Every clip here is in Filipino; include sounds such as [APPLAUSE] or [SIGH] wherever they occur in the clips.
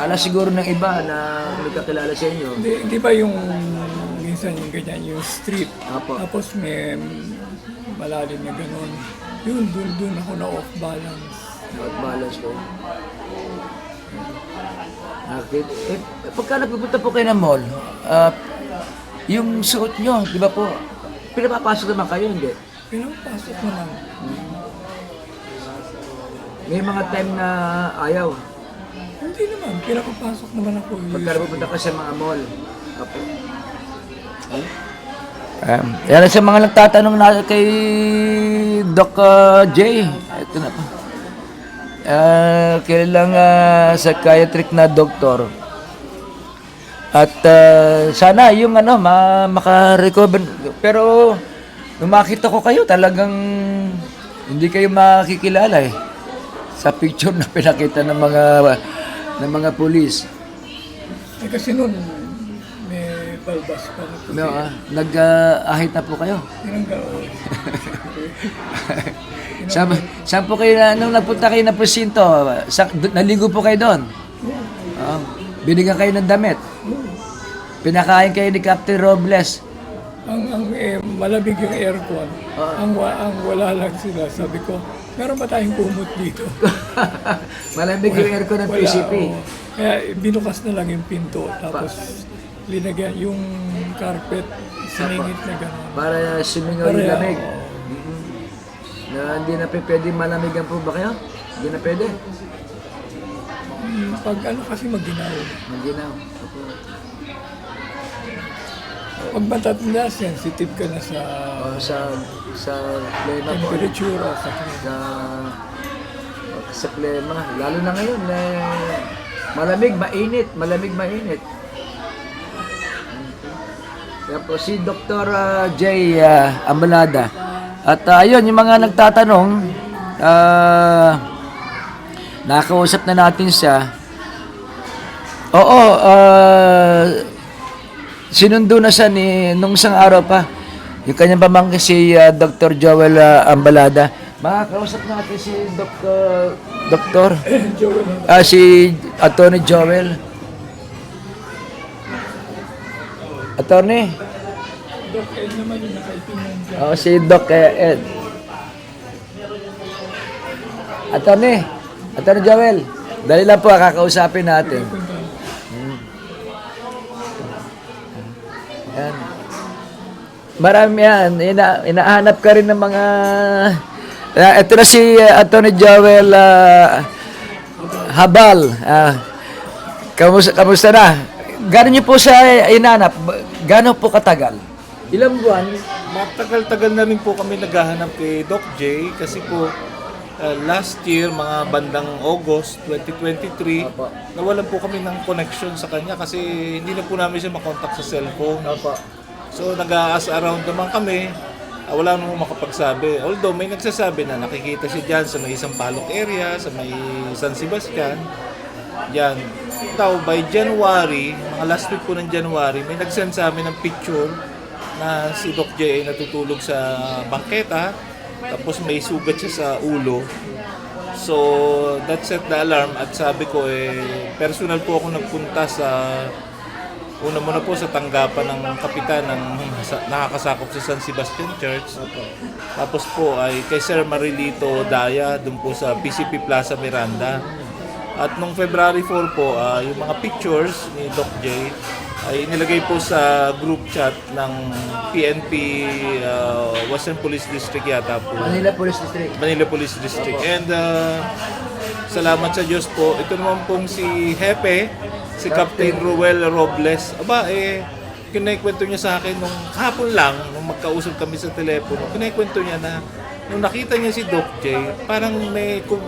Kala siguro ng iba na may kakilala sa inyo. Hindi, hindi ba yung minsan yung ganyan, yung street, Apo. tapos may malalim na ganun. Yun, dun, dun ako na off balance. Not balance ko. Bakit? Eh, pagka nagpupunta po kayo ng mall, ah, yung suot nyo, di ba po, pinapapasok naman kayo, hindi? Pinapasok naman. May mga time na ayaw. Hindi naman, pinapapasok naman ako. Pagka napupunta ka sa mga mall. Apo. Um, yan sa mga nagtatanong na kay Doc uh, J. Ito na po. Uh, kailang uh, psychiatric na doktor. At uh, sana yung ano, ma maka-recover. Pero nung makita ko kayo, talagang hindi kayo makikilala eh. Sa picture na pinakita ng mga ng mga pulis. Eh, kasi nun, may balbas pa na puti. No, ah, nag-ahit na po kayo. Tinanggal. Saan, [LAUGHS] saan po kayo na, nung nagpunta kayo ng presinto, sa, naligo po kayo doon? Oo. binigyan kayo ng damit. Pinakain kayo ni Captain Robles. Ang, ang eh, malamig yung aircon. Ang, wa- ang wala lang sila. Sabi ko, meron ba tayong kumot dito? [LAUGHS] Malamig yung aircon ng Wala, PCP. oo. Kaya binukas na lang yung pinto. Tapos linagyan yung carpet, siningit na gano'n. Para sumingaw yung lamig. Mhm. Na hindi na pe- pwede malamigan po ba kayo? Hindi na pwede. Hmm, Pag ano kasi maginaw. Maginaw. Opo. Pag matatanda, sensitive ka na sa O, sa sa plema po. temperature o sa Sa sa plema. Lalo na ngayon, eh, malamig, mainit. Malamig, mainit. Yan po si Dr. uh, J. uh, Amalada. At uh, ayun, yung mga nagtatanong, uh, nakausap na natin siya. Oo, uh, sinundo na siya ni, nung isang araw pa. Yung kanyang pamangkin si uh, Dr. Joel uh, Ambalada. Makakausap natin si Dr. Dr. [COUGHS] Ah, si Attorney Joel. Attorney? Doc Ed naman yung nakaitingnan dyan. Oo, si Doc eh, Ed. Attorney, Attorney Joel, dali lang po, kakausapin natin. Marami yan. Ina, inahanap ka rin ng mga... Ah, ito na si uh, Attorney Joel ah, Habal. Ah, kamusta, kamusta na? Gano'n niyo po siya inanap? Gano'n po katagal? Ilang buwan? Matagal-tagal na rin po kami naghahanap kay Doc J kasi po uh, last year, mga bandang August 2023, Apo. nawalan po kami ng connection sa kanya kasi hindi na po namin siya makontak sa cellphone. Opo. So nag-aas around naman kami, ah, wala namang makapagsabi. Although may nagsasabi na nakikita siya dyan sa may isang palok area, sa may San Sebastian. Yan. Daw by January, mga last week po ng January, may nag-send sa amin ng picture na si Doc J natutulog sa bangketa tapos may sugat siya sa ulo. So, that set the alarm at sabi ko eh, personal po ako nagpunta sa Una muna po sa tanggapan ng kapitan ng sa, nakakasakop sa San Sebastian Church. Tapos po ay kay Sir Marilito Daya dun po sa PCP Plaza Miranda. At nung February 4 po, ah, yung mga pictures ni Doc J ay inilagay po sa group chat ng PNP ah, Western Police District yata po. Manila Police District. Manila Police District. And uh, salamat sa Diyos po. Ito naman pong si Hepe, si Captain Ruel Robles. Aba, eh, kinikwento niya sa akin nung hapon lang, nung magkausap kami sa telepono, kinikwento niya na nung nakita niya si Doc J, parang may kum,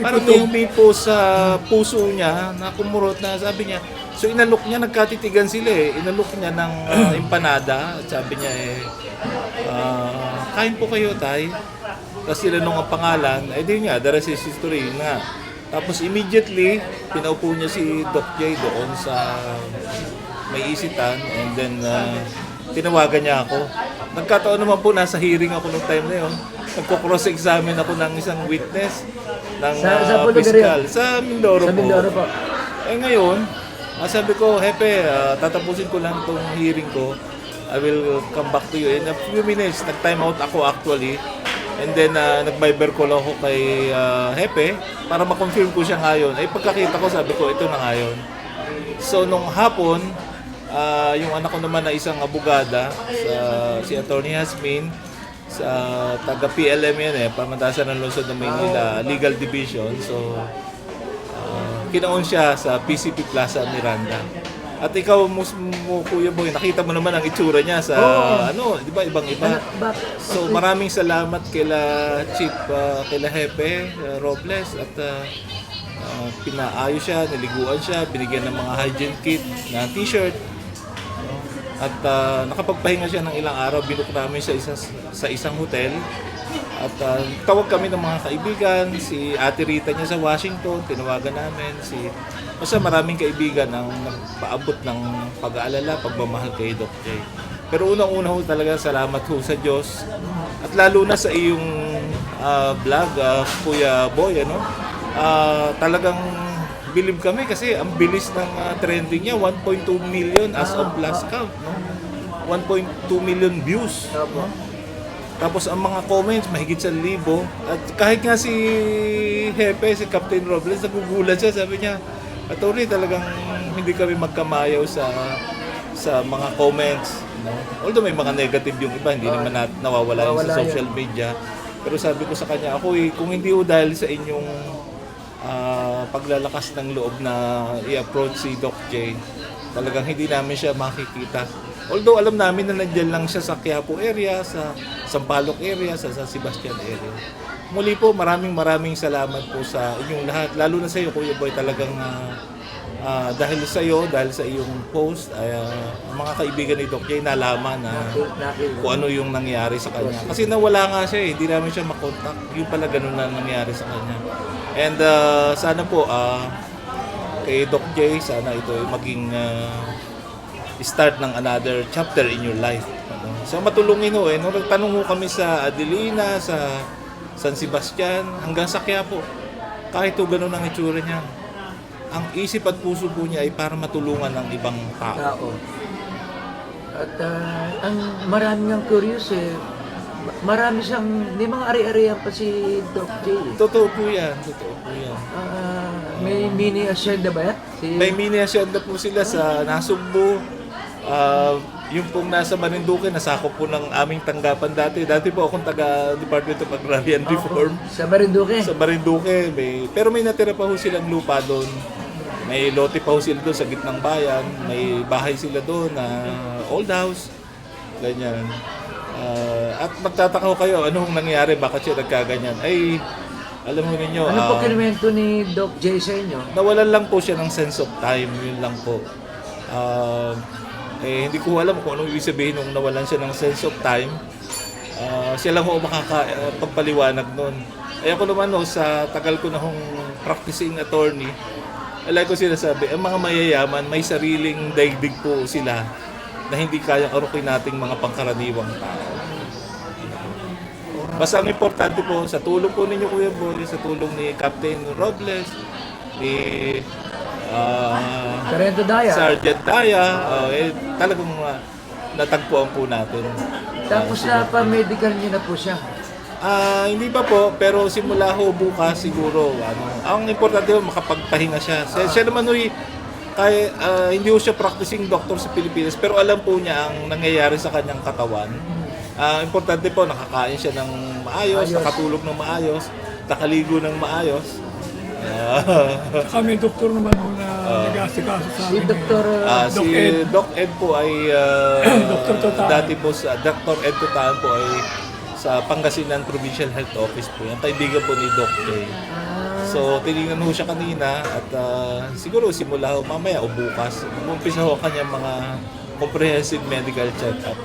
parang may humipo sa puso niya na kumurot na sabi niya, so inalok niya, nagkatitigan sila eh, inalok niya ng uh, [CLEARS THROAT] empanada at sabi niya eh, ah, kain po kayo tay, tapos tinanong ang pangalan, eh di nga, the rest is history nga. Tapos immediately, pinaupo niya si Doc J doon sa may isitan and then uh, tinawagan niya ako. Nagkataon naman po, nasa hearing ako nung time na yun. Nagko-cross-examine ako ng isang witness ng Sa- uh, fiscal. Sa Mindoro Sa po. Mindoro po. Eh ngayon, ah, sabi ko, Hepe, ah, tatapusin ko lang itong hearing ko. I will come back to you in a few minutes. Nag-time out ako actually. And then, uh, nag-viber call ako kay ah, Hepe para ma-confirm ko siya ngayon. Ay pagkakita ko, sabi ko, ito na ngayon. So, nung hapon, ah, yung anak ko naman na isang abogada, sa, si Attorney Hasmin, sa taga PLM yan eh, pamantasan ng lungsod ng Maynila, Legal Division. So, ah, kinaon siya sa PCP Plaza Miranda. At ikaw, mus mo, Kuya Boy, nakita mo naman ang itsura niya sa, ano, di ba, ibang-iba. Bak, So maraming salamat kila Chief, uh, kila Hepe uh, Robles at uh, uh, pinaayos siya, niliguan siya, binigyan ng mga hygiene kit na t-shirt. No? At uh, nakapagpahinga siya ng ilang araw, binook namin sa, isa, sa isang hotel. At uh, tawag kami ng mga kaibigan, si Ate Rita niya sa Washington, tinawagan namin, si Basta maraming kaibigan ang nagpaabot ng pag-aalala, pagmamahal kay Doc J. Pero unang-una ho talaga salamat ho sa Diyos. At lalo na sa iyong ah, vlog, ah, Kuya Boy, ano? Ah, talagang bilib kami kasi ang bilis ng ah, trending niya, 1.2 million as of last count, no? 1.2 million views. no? Tapos ang mga comments, mahigit sa libo. At kahit nga si Hepe, si Captain Robles, nagugulat siya. Sabi niya, Attorney, talagang hindi kami magkamayaw sa sa mga comments. No? Although may mga negative yung iba, hindi naman na, nawawala, yun nawawala sa social media. Pero sabi ko sa kanya, ako eh, kung hindi ho dahil sa inyong ah, paglalakas ng loob na i-approach si Doc J, talagang hindi namin siya makikita. Although alam namin na nandiyan lang siya sa Quiapo area, sa Sampaloc area, sa San Sebastian area. Muli po, maraming maraming salamat po sa inyong lahat. Lalo na sa iyo, Kuya Boy, talagang ah, ah, dahil sa iyo, dahil sa iyong post, ay, ang mga kaibigan ni Doc J nalaman na kung ano yung nangyari sa kanya. Kasi nawala nga siya eh, hindi namin siya makontak. Yung pala ganun na nangyari sa kanya. And uh, sana po, ah, kay Doc J, sana ito ay maging ah, start ng another chapter in your life. Ano? So matulungin ho eh, nung nagtanong ho kami sa Adelina, sa San Sebastian, hanggang sa Quiapo, kahit ho ganun ang itsura niya, ang isip at puso po niya ay para matulungan ng ibang tao. tao. At ah, ang marami nga curious eh. Marami siyang, may mga ari-arian pa si Doc J. eh. Totoo po yan, totoo po yan. Ah, may mini asyenda ba yan? Si, May mini hacienda po sila sa Nasugbu. Ah, yung pong nasa Marinduque, nasakop po ng aming tanggapan dati. Dati po akong taga Department of Agrarian Reform. sa Marinduque. Sa Marinduque, may, pero may natira pa ho silang lupa doon. May lote pa ho sila doon sa gitnang bayan. May bahay sila doon na old house. Ganyan. Ah, at magtataka ko kayo, anong nangyari? Bakit siya nagkaganyan? Ay, alam mo ninyo, Ano po ah, kinwento ni Doc J sa inyo? nawalan lang po siya ng sense of time, yun lang po. Ah, eh, hindi ko alam kung anong ibig sabihin nung nawalan siya ng sense of time. Ah, siya lang ho makakapagpaliwanag nun. Eh ako naman ho, sa tagal ko na hong practicing attorney, alay ko sinasabi, ang mga mayayaman, may sariling daigdig po sila na hindi kayang arukin nating mga pangkaraniwang tao. Basta ang importante po, sa tulong po ninyo Kuya Boy, sa tulong ni Captain Robles, ni ah, Sarento Daya. Sergeant Daya, oh, eh, talagang uh, natagpuan po natin. Tapos na pa medical niya na po siya. Ah, hindi pa po, pero simula ho bukas siguro, ano, ang importante ho makapagpahinga siya. Siya, siya naman ho'y kaya, ah, hindi ho siya practicing doctor sa Pilipinas, pero alam po niya ang nangyayari sa kanyang katawan. Ah, importante po, nakakain siya ng maayos, Ayos. nakatulog ng maayos, nakaligo ng maayos. Ah, Kami doktor naman ho na nag-asikaso sa Si amin. Dr. Ah, Doc si Ed. Doc Ed po ay [COUGHS] ah, Dr. Dati po sa Dr. Ed Totaan po ay sa Pangasinan Provincial Health Office po yan. Kaibigan po ni Doc J. So, tinignan ho siya kanina at ah, siguro simula ho mamaya o bukas, umpisa ho kanyang mga comprehensive medical check-up.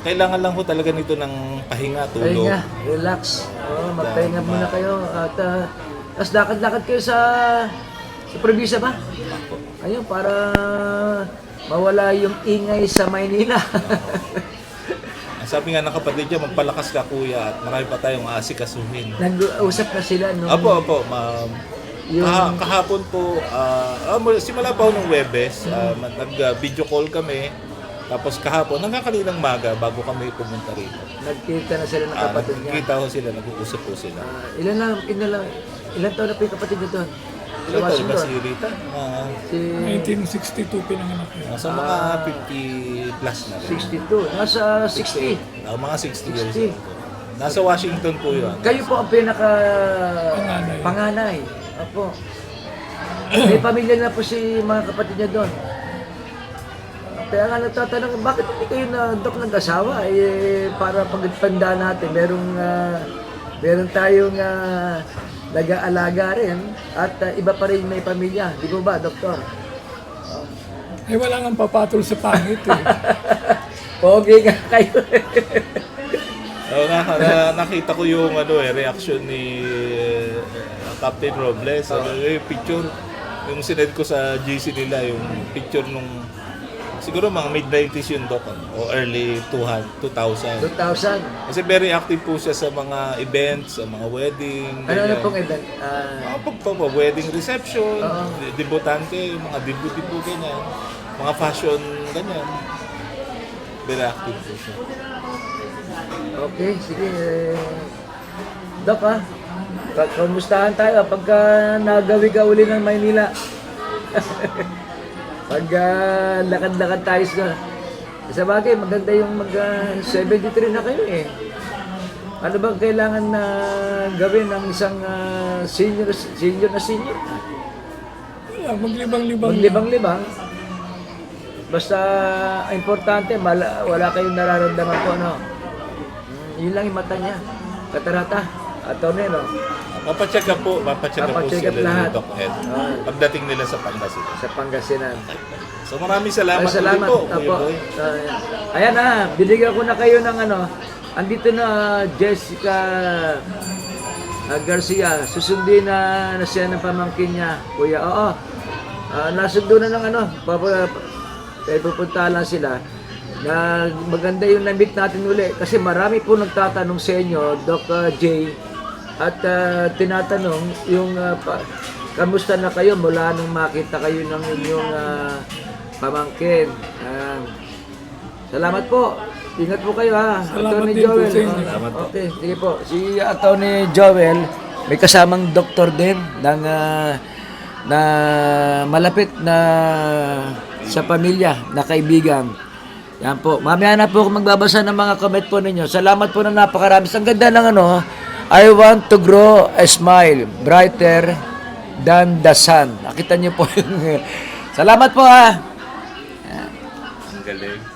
Kailangan lang ho talaga nito ng pahinga, tulog. Pahinga, relax. Oh, magpahinga muna kayo. At uh, tas lakad-lakad kayo sa sa probinsya ba? Ayun, para mawala yung ingay sa Maynila. [LAUGHS] Sabi nga ng kapatid niya, magpalakas ka kuya at marami pa tayong aasikasuhin. Nag-usap na sila nung... Apo, apo, ma Yung, Kaha- kahapon po, ah, ah, mula- simula pa ako ng Webes, ah, Mm. nag-video call kami. Tapos kahapon, hanggang kaninang maga bago kami pumunta rito. nagkita na sila ng Ah, kapatid niya. Nakikita ko sila, nag-uusap po sila. Ah, ilan lang, ilan lang, ilan taon na po yung kapatid niyo doon? Sa Ilan taon ba Washington. si Rita? Ah, Si 1962 pinanganak yun. nasa mga 50 plus na rin. 62, nasa 60. Ah, mga 60 years 60. old po. Nasa Washington po yun. Kayo po ang pinaka Panganay. panganay. Opo. May pamilya na po si mga kapatid niya doon. Kaya nga nagtatanong, bakit hindi kayo na dok nag-asawa? Eh, para pagtanda natin, merong, ah, meron tayong ah, nag-aalaga rin at ah, iba pa rin may pamilya. Di ba ba, doktor? Eh wala nga papatol sa pangit eh. [LAUGHS] Pogi nga kayo. Oo nga, na, nakita ko yung ano eh, reaction ni eh, Captain Robles. Ano, yung picture, yung sinend ko sa GC nila, yung picture nung siguro mga mid-90s yun, Doc, ano, o early 200, 2000. 2,000. Kasi very active po siya sa mga events, sa mga wedding. Ano na ganyan. pong event? Ah, Mga pagpapa, wedding reception, Oo. de- debutante, yung mga debut-debut ganyan. Mga fashion, ganyan. Very active po siya. Okay, sige. eh, Dok ha, Ka- kamustahan tayo pagka nagawi ka uli ng Maynila. [LAUGHS] Pag ah, lakad-lakad tayo sa... Sa bagay, maganda yung mag ah, 73 na kayo eh. Ano bang kailangan na gawin ng isang ah, senior senior na senior? Wala, maglibang-libang. Maglibang-libang. Basta importante, mala, wala kayong nararamdaman ko, ano. Yun lang yung mata niya. Katarata. Atty. no? Papacheck up po, papacheck up po Papacheck sila up lahat. ni Doc Ed. Ah. Pagdating nila sa Pangasinan. Sa Pangasinan. So maraming salamat, Ay, salamat. ulit po, Kuya Apo. Boy. Ah, ayan na, binigyan ko na kayo ng ano. Andito na Jessica ah, Garcia. Susundin na, na siya ng pamangkin niya. Kuya, oo. Ah, nasundo na ng ano. Papa, eh, pupunta lang sila. Na maganda yung na-meet natin uli. Kasi marami po nagtatanong sa inyo, Doc ah, J. At ah, tinatanong yung ah, pa- kamusta na kayo mula nung makita kayo ng inyong ah, pamangkin. Ah, salamat po. Ingat po kayo ha. Salamat Attorney din po Joel. Oh, Salamat po. Okay, sige po. Si Attorney Joel, may kasamang doktor din ng ah, na malapit na sa pamilya, na kaibigan. Yan po. Mamaya na po ako magbabasa ng mga comment po ninyo. Salamat po na napakarami. Ang ganda ng ano, I want to grow a smile brighter than the sun. Nakita niyo po [LAUGHS] yung... Salamat po ha. Ang galing.